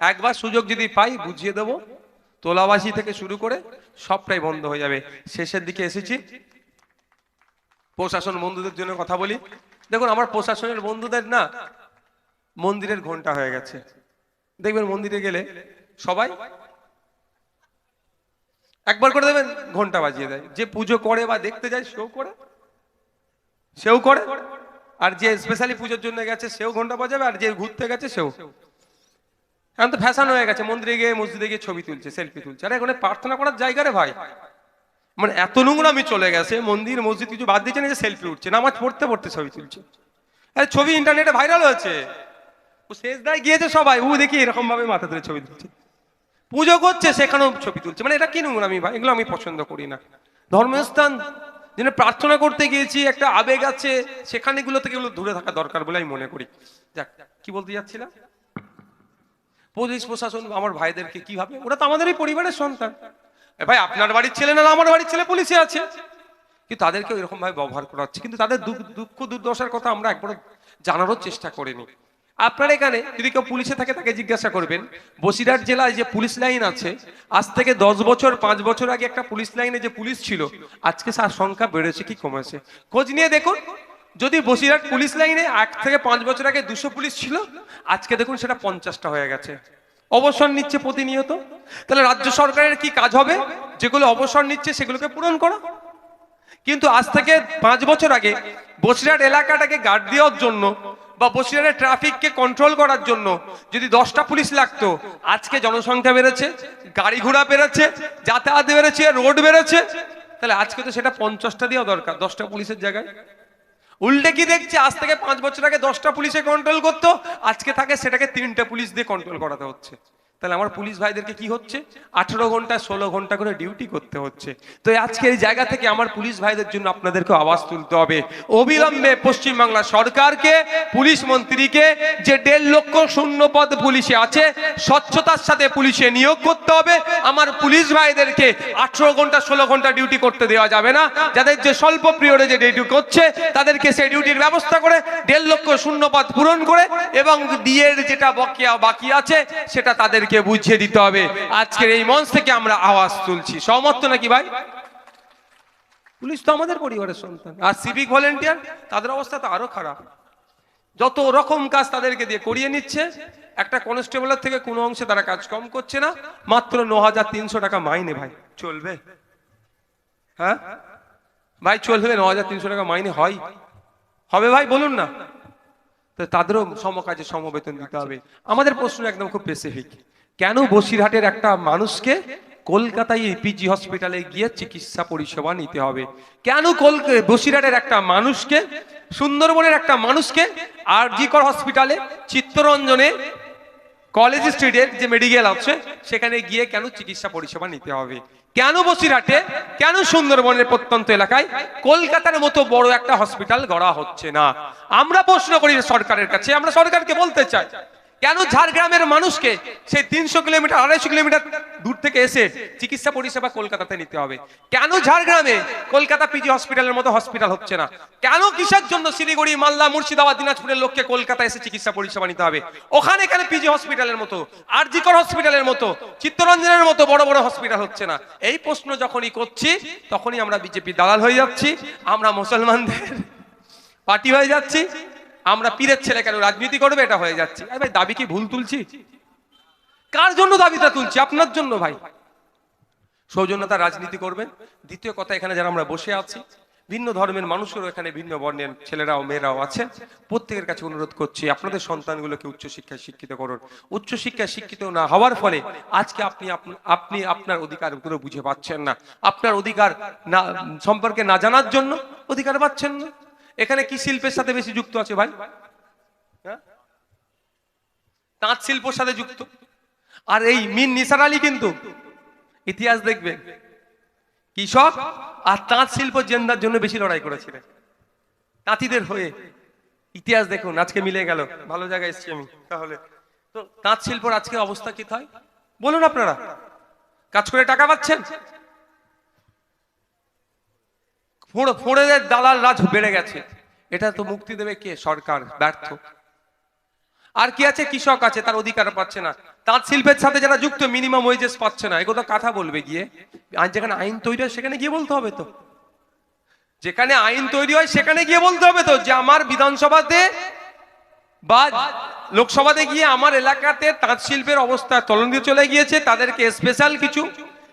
একবার সুযোগ যদি পাই, বুঝিয়ে দেবো। তোলাবাসী থেকে শুরু করে সবটাই বন্ধ হয়ে যাবে। শেষের দিকে এসেছি। প্রশাসন বন্ধুদের জন্য কথা বলি। দেখুন, আমার প্রশাসনের বন্ধুদের না মন্দিরের ঘণ্টা হয়ে গেছে। দেখবেন মন্দিরে গেলে সবাই একবার করে দেবেন ঘণ্টা বাজিয়ে দেয়। যে পুজো করে বা দেখতে যায়, সেও করে। সেও করে। আর যে স্পেশালি পুজোর জন্য গেছে, সেও ঘণ্টা বাজাবে। আর যে ঘুরতে গেছে, সেও। এখন তো ফ্যাশন হয়ে গেছে, মন্দিরে গিয়ে, মসজিদে গিয়ে ছবি তুলছে সেলফি তুলছে। আরে এখানে প্রার্থনা করার জায়গা রে ভাই। মানে এত নোংরা আমি চলে গেছে, মন্দির, মসজিদ কিছু বাদ দিচ্ছে না যে সেলফি উঠছে, নামাজ পড়তে পড়তে ছবি তুলছে। আরে ছবি ইন্টারনেটে ভাইরাল হয়েছে। ও শেষ দায় গিয়েছে সবাই, ও দেখি এরকম ভাবে মাথা ধরে ছবি তুলছে। পুজো করছে, সেখানেও ছবি তুলছে। মানে এটা কি নোংরা আমি ভাই? এগুলো আমি পছন্দ করি না। ধর্মস্থান যেন প্রার্থনা করতে গিয়েছি, একটা আবেগ আছে, সেখানে গুলো থেকে দূরে থাকা দরকার বলে আমি মনে করি। যাক, কি বলতে যাচ্ছিলাম? পুলিশ প্রশাসন আমার ভাইদেরকে কীভাবে? ওরা তো আমাদেরই পরিবারের সন্তান। ভাই, আপনার বাড়ির ছেলে না, আমার বাড়ির ছেলে পুলিশে আছে। কিন্তু তাদেরকে এরকম ভাবে ব্যবহার করা হচ্ছে। কিন্তু তাদের দুঃখ দুর্দশার কথা আমরা একবার জানারও চেষ্টা করিনি। আপনার এখানে, যদি কেউ পুলিশে থাকে, তাকে জিজ্ঞাসা করবেন, বসিরহাট জেলায় যে পুলিশ লাইন আছে, আজ থেকে দশ বছর, পাঁচ বছর আগে একটা পুলিশ লাইনে যে পুলিশ ছিল, আজকে তার সংখ্যা বেড়েছে কি কমেছে? খোঁজ নিয়ে দেখুন। যদি বসিরহাট পুলিশ লাইনে এক থেকে পাঁচ বছর আগে দুশো পুলিশ ছিল, আজকে দেখুন সেটা পঞ্চাশটা হয়ে গেছে। অবসর নিচ্ছে প্রতিনিয়ত। তাহলে রাজ্য সরকারের কি কাজ হবে? যেগুলো অবসর নিচ্ছে সেগুলোকে পূরণ করা। কিন্তু আজ থেকে পাঁচ বছর আগে বসিরহাট এলাকাটাকে গার্ড দেওয়ার জন্য বা বসিরহাটের ট্রাফিককে কন্ট্রোল করার জন্য যদি দশটা পুলিশ লাগতো, আজকে জনসংখ্যা বেড়েছে, গাড়ি ঘোড়া বেড়েছে, যাতায়াত বেড়েছে রোড বেড়েছে, তাহলে আজকে তো সেটা পঞ্চাশটা দেওয়া দরকার, দশটা পুলিশের জায়গায়। উল্টে কি দেখছে? আজ থেকে পাঁচ বছর আগে দশটা পুলিশে কন্ট্রোল করতো, আজকে থাকে সেটাকে তিনটা পুলিশ দিয়ে কন্ট্রোল করাতে হচ্ছে। তাহলে আমার পুলিশ ভাইদেরকে কি হচ্ছে? আঠেরো ঘণ্টা, ষোলো ঘণ্টা করে ডিউটি করতে হচ্ছে। তো আজকে এই জায়গা থেকে আমার পুলিশ ভাইদের জন্য আপনাদেরকে আওয়াজ তুলতে হবে। অবিলম্বে পশ্চিমবাংলা সরকারকে, পুলিশ মন্ত্রীকে, যে দেড় লক্ষ শূন্য পদ পুলিশে আছে, স্বচ্ছতার সাথে পুলিশে নিয়োগ করতে হবে। আমার পুলিশ ভাইদেরকে আঠেরো ঘণ্টা, ষোলো ঘণ্টা ডিউটি করতে দেওয়া যাবে না। যাদের যে স্বল্প পিরিয়ডে যে ডিউটি করছে, তাদেরকে সেই ডিউটির ব্যবস্থা করে দেড় লক্ষ শূন্য পদ পূরণ করে এবং ডিএর যেটা বকেয়া বাকি আছে, সেটা তাদেরকে বুঝিয়ে দিতে হবে। আজকের এই মঞ্চ থেকে আমরা আওয়াজ তুলছি। সহমত নাকি ভাই? পুলিশ তো আমাদের পরিবারের সন্তান। আর সিভিক ভলেন্টিয়ার তাদের অবস্থা তো আরও খারাপ। যত রকম কাজ তাদেরকে দিয়ে করিয়ে নিচ্ছে একটা কনস্টেবলের থেকে কোনো অংশে তারা কাজ কম করছে না। মাত্র ন হাজার তিনশো টাকা মাইনে ভাই। চলবে? হ্যাঁ? ভাই চলবে ন হাজার তিনশো টাকা মাইনে হয়। হবে ভাই বলুন না। তো তাদেরও সমকাজে সমবেতন দিতে হবে। আমাদের প্রশ্ন একদম খুব স্পেসিফিক কেন বসিরহাটের একটা মানুষকে কলকাতায় পিজি হসপিটালে গিয়ে চিকিৎসা পরিষেবা নিতে হবে? কেন বসিরহাটের একটা মানুষকে, সুন্দরবনের একটা মানুষকে আর জিকর হসপিটালে চিত্তরঞ্জনে কলেজ স্ট্রিটের যে মেডিকেল আছে সেখানে গিয়ে কেন চিকিৎসা পরিষেবা নিতে হবে? কেন বসিরহাটে, কেন সুন্দরবনের প্রত্যন্ত এলাকায় কলকাতার মতো বড় একটা হসপিটাল গড়া হচ্ছে না? আমরা প্রশ্ন করি সরকারের কাছে, আমরা সরকারকে বলতে চাই। কেন ঝাড়গ্রামের মানুষকে সেই তিনশো কিলোমিটার, আড়াইশো কিলোমিটার দূর থেকে এসে চিকিৎসা পরিষেবা কলকাতাতে নিতে হবে? কেন ঝাড়গ্রামে কলকাতা পিজি হসপিটালের মতো হসপিটাল হচ্ছে না? কেন কিসের জন্য শিলিগুড়ি, মালদা, মুর্শিদাবাদ, দিনাজপুরের লোককে কলকাতা এসে চিকিৎসা পরিষেবা নিতে হবে? ওখানে কেন পিজি হসপিটালের মতো, আরজিকর হসপিটালের মতো, চিত্তরঞ্জনের মতো বড় বড় হসপিটাল হচ্ছে না? এই প্রশ্ন যখনই করছি, তখনই আমরা বিজেপি দালাল হয়ে যাচ্ছি, আমরা মুসলমানদের পার্টি হয়ে যাচ্ছি আমরা পীরের ছেলে কেন রাজনীতি করবে? এটা হয়ে যাচ্ছে। আরে ভাই, দাবি কি ভুল তুলছি? কার জন্য দাবিটা তুলছি? আপনার জন্য ভাই। সৌজন্যতা রাজনীতি করবেন। দ্বিতীয় কথা, এখানে যারা আমরা বসে আছি, ভিন্ন ধর্মের মানুষেরও এখানে ভিন্ন বর্ণের ছেলেরাও, মেয়েরাও আছে। প্রত্যেকের কাছে অনুরোধ করছি, আপনাদের সন্তানগুলোকে উচ্চশিক্ষায় শিক্ষিত করুন। উচ্চশিক্ষায় শিক্ষিত না হওয়ার ফলে আজকে আপনি আপনি আপনার অধিকারগুলো বুঝে পাচ্ছেন না। আপনার অধিকার না, সম্পর্কে না জানার জন্য অধিকার পাচ্ছেন না। এখানে কি শিল্পের সাথে বেশি যুক্ত আছে ভাই? হ্যাঁ? তাঁত শিল্পের সাথে যুক্ত। আর এই মিন নিসার আলী কিন্তু ইতিহাস দেখবেন কৃষক আর তাঁত শিল্প জেন্দার জন্য বেশি লড়াই করেছিলেন তাঁতিদের হয়ে ইতিহাস দেখুন, আজকে মিলে গেল। ভালো জায়গায় এসছি আমি, তাহলে। তো তাঁত শিল্পর আজকে অবস্থা কি হয় বলুন আপনারা। কাজ করে টাকা পাচ্ছেন? ফোড় ফোড়েদের দালাল রাজ বেড়ে গেছে। এটা তো মুক্তি দেবে কে? সরকার, ব্যর্থ। আর কি আছে? কৃষক আছে, তার অধিকার পাচ্ছে না। তাঁত শিল্পের সাথে যারা যুক্ত মিনিমাম ওয়েজেস পাচ্ছে না। এগুলো কথা বলবে গিয়ে। আর যেখানে আইন তৈরি হয়, সেখানে গিয়ে বলতে হবে তো। যেখানে আইন তৈরি হয়, সেখানে গিয়ে বলতে হবে তো যে আমার বিধানসভাতে বা লোকসভাতে গিয়ে আমার এলাকাতে তাঁত শিল্পের অবস্থা তলন্দি চলে গিয়েছে। তাদেরকে স্পেশাল কিছু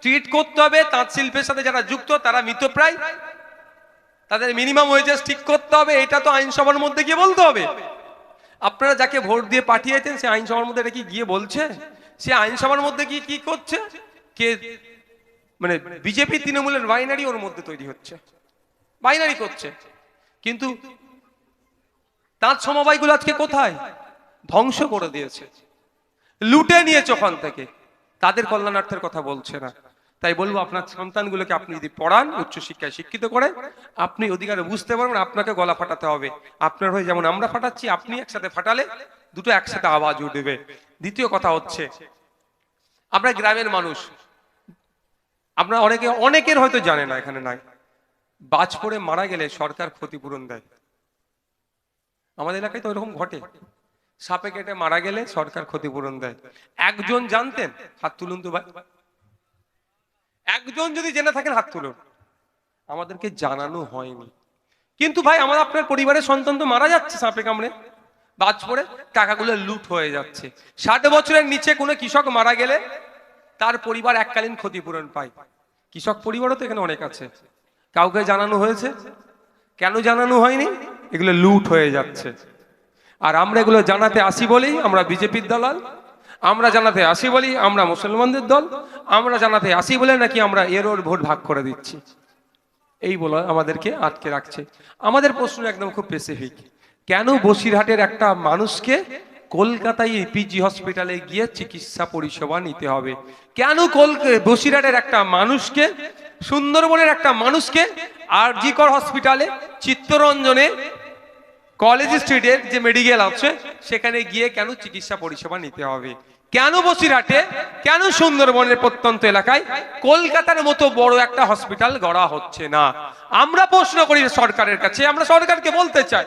ট্রিট করতে হবে। তাঁত শিল্পের সাথে যারা যুক্ত, তারা মৃতপ্রায়। তাদের মিনিমাম ওয়েজেস ঠিক করতে হবে, এটা তো আইনসভার মধ্যে গিয়ে বলতে হবে। আপনারা যাকে ভোট দিয়ে পাঠিয়েছেন, সে আইনসভার মধ্যে এটা কি গিয়ে বলছে? সে আইনসভার মধ্যে গিয়ে কি করছে? কে মানে বিজেপি তৃণমূলের বাইনারি ওর মধ্যে তৈরি হচ্ছে। বাইনারি করছে। কিন্তু তাঁত সমবায়গুলো আজকে কোথায়? ধ্বংস করে দিয়েছে। লুটে নিয়েছে ওখান থেকে। তাদের কল্যাণার্থের কথা বলছে না। তাই বলব আপনার সন্তানগুলোকে আপনি যদি পড়ান, উচ্চশিক্ষায় শিক্ষিত করেন আপনি অধিকারে বুঝতে পারবেন আপনাকে গলা ফাটাতে হবে। আপনার হয়ে যেমন আমরা ফাটাচ্ছি, আপনি একসাথে ফাটালে দুটো একসাথে আওয়াজ উঠবে। দ্বিতীয় কথা হচ্ছে, আমরা গ্রামের মানুষ। আমরা অনেকে, অনেকের হয়তো জানে না, এখানে নাই। বাজ পড়ে মারা গেলে সরকার ক্ষতিপূরণ দেয়। আমাদের এলাকায় তো ওরকম ঘটে। সাপে কেটে মারা গেলে সরকার ক্ষতিপূরণ দেয়। একজন জানতেন, হাত তুলুন তো ভাই। একজন যদি জেনে থাকেন, হাত তুলুন। আমাদেরকে জানানো হয়নি। কিন্তু ভাই, আমার আপনার পরিবারের সন্তান তো মারা যাচ্ছে সাপে কামড়ে। বাজ পড়ে, টাকাগুলো লুট হয়ে যাচ্ছে। ষাট বছরের নিচে কোনো কৃষক মারা গেলে তার পরিবার এককালীন ক্ষতিপূরণ পায়। কৃষক পরিবারও তো এখানে অনেক আছে। কাউকে জানানো হয়েছে? কেন জানানো হয়নি? এগুলো লুট হয়ে যাচ্ছে। আর আমরা এগুলো জানাতে আসি বলেই আমরা বিজেপির দালাল আমরা জানাতে আসি বলি আমরা মুসলমানদের দল। আমরা জানাতে আসি বলে নাকি আমরা এর ওর ভোট ভাগ করে দিচ্ছি? এই বলে আমাদেরকে আটকে রাখছে। আমাদের প্রশ্ন একদম খুব স্পেসিফিক কেন বসিরহাটের একটা মানুষকে কলকাতায় পিজি হসপিটালে গিয়ে চিকিৎসা পরিষেবা নিতে হবে? কেন বসিরহাটের একটা মানুষকে, সুন্দরবনের একটা মানুষকে আরজিকর হসপিটালে চিত্তরঞ্জনে কলেজ স্ট্রিটের যে মেডিকেল আছে, সেখানে গিয়ে কেন চিকিৎসা পরিষেবা নিতে হবে? কেন বসিরহাটে? কেন সুন্দরবনের প্রত্যন্ত এলাকায়? কলকাতার মতো বড় একটা হসপিটাল গড়া হচ্ছে না। আমরা প্রশ্ন করি সরকারের কাছে, আমরা সরকারকে বলতে চাই।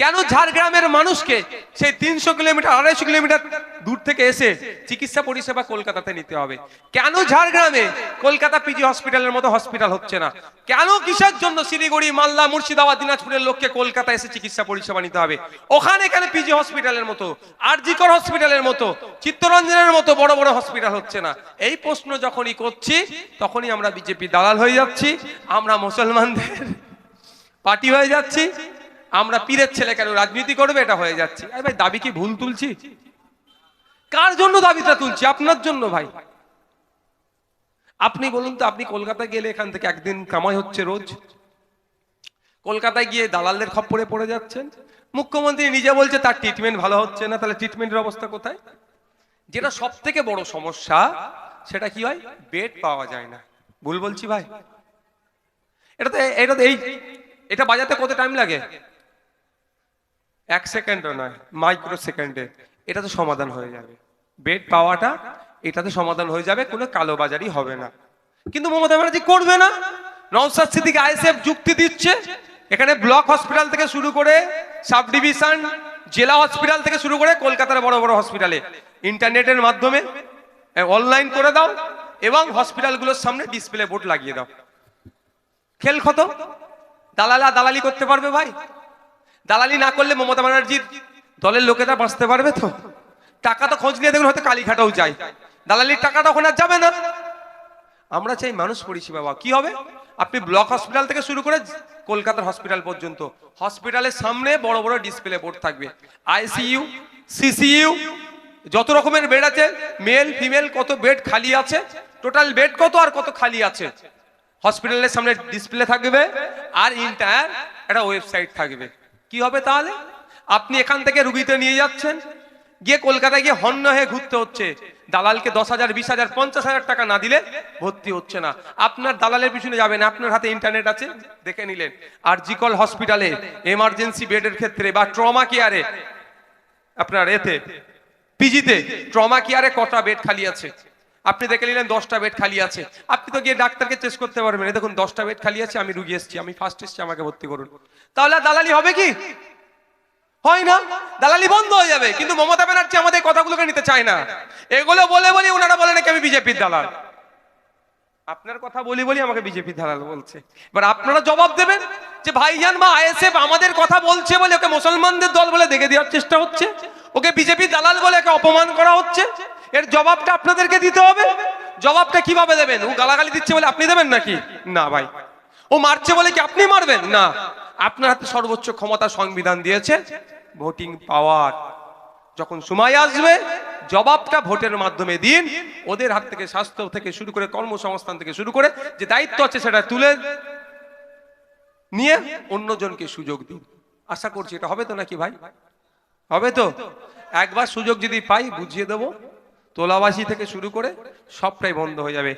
কেন ঝাড়গ্রামের মানুষকে সেই তিনশো কিলোমিটার, আড়াইশো কিলোমিটার দূর থেকে এসে চিকিৎসা পরিষেবা কলকাতাতে নিতে হবে? কেন ঝাড়গ্রামে কলকাতা পিজি হসপিটালের মতো হসপিটাল হচ্ছে না? কেন কিসের জন্য শিলিগুড়ি, মালদা, মুর্শিদাবাদ, দিনাজপুরের লোককে কলকাতা এসে চিকিৎসা পরিষেবা নিতে হবে? ওখানে কেন পিজি হসপিটালের মতো আরজিকর হসপিটালের মতো, চিত্তরঞ্জনের মতো বড় বড় হসপিটাল হচ্ছে না? এই প্রশ্ন যখনই করছি, তখনই আমরা বিজেপি দালাল হয়ে যাচ্ছি, আমরা মুসলমানদের পার্টি হয়ে যাচ্ছি আমরা পীরের ছেলে কেন রাজনীতি করবে? এটা হয়ে যাচ্ছে। আরে ভাই, দাবি কি ভুল তুলছি? কার জন্য দাবিটা তুলছি? আপনার জন্য ভাই। আপনি বলুন তো, আপনি কলকাতা গেলে এখান থেকে একদিন কামাই হচ্ছে রোজ? কলকাতায় গিয়ে দালালদের খপ্পরে পড়ে যাচ্ছেন? মুখ্যমন্ত্রী নিজে বলছে, তার ট্রিটমেন্ট ভালো হচ্ছে না, তাহলে ট্রিটমেন্টের অবস্থা কোথায়? যেটা সব থেকে বড় সমস্যা, সেটা কি হয়? বেড পাওয়া যায় না। ভুল বলছি ভাই? এটা তো এটা তো এই, এটা বাজাতে কত টাইম লাগে? এক সেকেন্ডও নয় মাইক্রো সেকেন্ডে এটা তো সমাধান হয়ে যাবে। বেড পাওয়াটা এটাতে সমাধান হয়ে যাবে, কোনো কালোবাজারি হবে না। কিন্তু মমতা ব্যানার্জি করবে না। নওসাদ সিদ্দিক আইএসএফ যুক্তি দিচ্ছে। এখানে ব্লক হসপিটাল থেকে শুরু করে সাব ডিভিশন জেলা হসপিটাল থেকে শুরু করে কলকাতার বড় বড় হসপিটালে। ইন্টারনেটের মাধ্যমে অনলাইন করে দাও এবং হসপিটালগুলোর সামনে ডিসপ্লে বোর্ড লাগিয়ে দাও। খেল খত দালালা দালালি করতে পারবে ভাই। দালালি না করলে মমতা ব্যানার্জির দলের লোকেরা বাঁচতে পারবে তো? টাকা তো খোঁজ নিয়ে দেখুন, হয়তো কালীঘাটাও যায়। দালালির টাকাটা ওখানে যাবে না। আমরা চাই মানুষ পরিষেবা পাওয়া। কি হবে? আপনি ব্লক হসপিটাল থেকে শুরু করে কলকাতার হসপিটাল পর্যন্ত। হসপিটালের সামনে বড় বড় ডিসপ্লে বোর্ড থাকবে। আইসিইউ, সিসিইউ, যত রকমের বেড আছে, মেল, ফিমেল, কত বেড খালি আছে, টোটাল বেড কত আর কত খালি আছে? হসপিটালের সামনে ডিসপ্লে থাকবে আর ইন্টায়ার একটা ওয়েবসাইট থাকবে। কি হবে তাহলে? আপনি এখান থেকে রুগীতে নিয়ে যাচ্ছেন, গিয়ে কলকাতায় গিয়ে হন্য হয়ে ঘুরতে হচ্ছে। দালালকে দশ হাজার, বিশ হাজার, পঞ্চাশ হাজার টাকা না দিলে ভর্তি হচ্ছে না। আপনার দালালের পিছনে যাবেন আপনার হাতে ইন্টারনেট আছে, দেখে নিলেন। আর জিকল হসপিটালে এমার্জেন্সি বেডের ক্ষেত্রে বা ট্রমা কেয়ারে আপনার এতে পিজিতে ট্রমা কেয়ারে কটা বেড খালি আছে? আপনি দেখে নিলেন দশটা বেড খালি আছে। আপনি তো গিয়ে ডাক্তারকে চেস করতে পারবেন। দেখুন, দশটা বেড খালি আছে, আমি রুগী এসেছি, আমি ফার্স্ট এসেছি, আমাকে ভর্তি করুন। তাহলে দালালি হবে কি? হয় না? দালালি বন্ধ হয়ে যাবে, কিন্তু মমতা ব্যানার্জি আমাদের কথাগুলোকে নিতে চায় না। এগুলো বলে বলি ওনারা বলে নাকি আমি বিজেপির দালাল। আপনার কথা বলি বলি আমাকে বিজেপি দালাল বলছে। এবার আপনারা জবাব দেবেন যে ভাইজান বা আইএসএফ আমাদের কথা বলছে বলে ওকে মুসলমানদের দল বলে দেখে দেওয়ার চেষ্টা হচ্ছে। ওকে বিজেপি দালাল বলে ওকে অপমান করা হচ্ছে। এর জবাবটা আপনাদেরকে দিতে হবে। জবাবটা কীভাবে দেবেন? ও গালাগালি দিচ্ছে বলে আপনি দেবেন নাকি? না ভাই। ও মারছে বলে কি আপনি মারবেন? না। আপনার হাতে সর্বোচ্চ ক্ষমতা সংবিধান দিয়েছে ভোটিং পাওয়ার যখন সময় আসবে, জবাবটা ভোটের মাধ্যমে দিন। ওদের হাত থেকে স্বাস্থ্য থেকে শুরু করে কর্মসংস্থান থেকে শুরু করে যে দায়িত্ব আছে সেটা তুলে নিয়ে অন্যজনকে সুযোগ দিন। আশা করছি এটা হবে তো নাকি ভাই? হবে তো? একবার সুযোগ যদি পাই, বুঝিয়ে দেবো। তোলাবাসী থেকে শুরু করে সবটাই বন্ধ হয়ে যাবে।